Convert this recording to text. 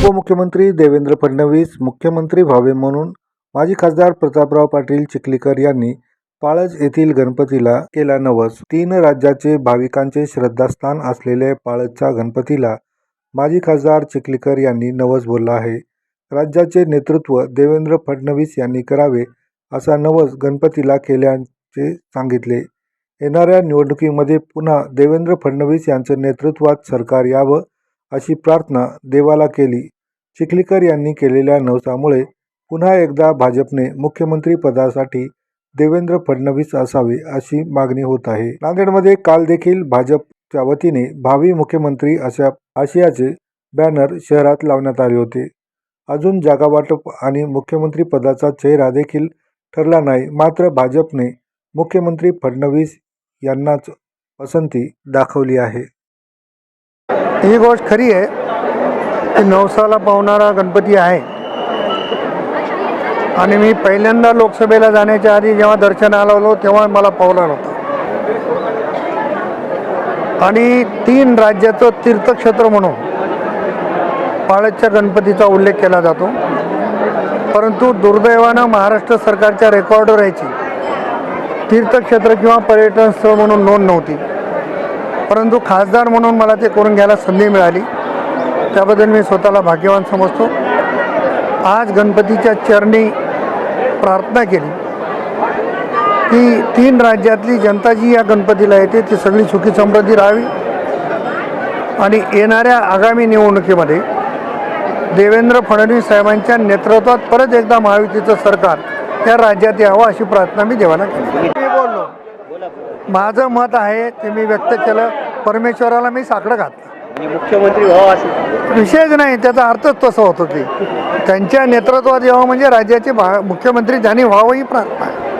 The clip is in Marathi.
उपमुख्यमंत्री देवेंद्र फडणवीस मुख्यमंत्री व्हावे म्हणून माजी खासदार प्रतापराव पाटील चिखलीकर यांनी पाळज येथील गणपतीला केला नवस. तीन राज्याचे भाविकांचे श्रद्धास्थान असलेले पाळजच्या गणपतीला माजी खासदार चिखलीकर यांनी नवस बोलला आहे. राज्याचे नेतृत्व देवेंद्र फडणवीस यांनी करावे असा नवस गणपतीला केल्याचे सांगितले. येणाऱ्या निवडणुकीमध्ये पुन्हा देवेंद्र फडणवीस यांचं नेतृत्वात सरकार यावं अशी प्रार्थना देवाला केली. चिखलीकर यांनी केलेल्या नवसामुळे पुन्हा एकदा भाजपने मुख्यमंत्री पदासाठी देवेंद्र फडणवीस असावे अशी मागणी होत आहे. नांदेडमध्ये काल देखील भाजपच्या वतीने भावी मुख्यमंत्री अशा आशयाचे बॅनर शहरात लावण्यात आले होते. अजून जागावाटप आणि मुख्यमंत्री पदाचा चेहरा देखील ठरला नाही. मात्र भाजपने मुख्यमंत्री फडणवीस यांनाच पसंती दाखवली आहे. ही गोष्ट खरी आहे की नवसाला पावणारा गणपती आहे. आणि मी पहिल्यांदा लोकसभेला जाण्याच्या आधी जेव्हा दर्शनाला आलो तेव्हा मला पावला होता आणि तीन राज्याचं तीर्थक्षेत्र म्हणून पाळतच्या गणपतीचा उल्लेख केला जातो. परंतु दुर्दैवानं महाराष्ट्र सरकारच्या रेकॉर्डवर यायची तीर्थक्षेत्र किंवा पर्यटन स्थळ म्हणून नोंद नव्हती. परंतु खासदार म्हणून मला ते करून घ्यायला संधी मिळाली. त्याबद्दल मी स्वतःला भाग्यवान समजतो. आज गणपतीच्या चरणी प्रार्थना केली. की तीन राज्यातली जनता जी या गणपतीला येते ती सगळी सुखी समृद्धी राहावी. आणि येणाऱ्या आगामी निवडणुकीमध्ये देवेंद्र फडणवीस साहेबांच्या नेतृत्वात परत एकदा महायुतीचं सरकार त्या राज्यात यावं अशी प्रार्थना मी देवाला केली. माझं मत आहे ते मी व्यक्त केलं परमेश्वराला मी साकडं घातलं. मुख्यमंत्री व्हावा असं विषयच नाही त्याचा अर्थच तसं होतो की त्यांच्या नेतृत्वात यावं म्हणजे राज्याचे भा मुख्यमंत्री त्यांनी व्हावं ही प्रार्थना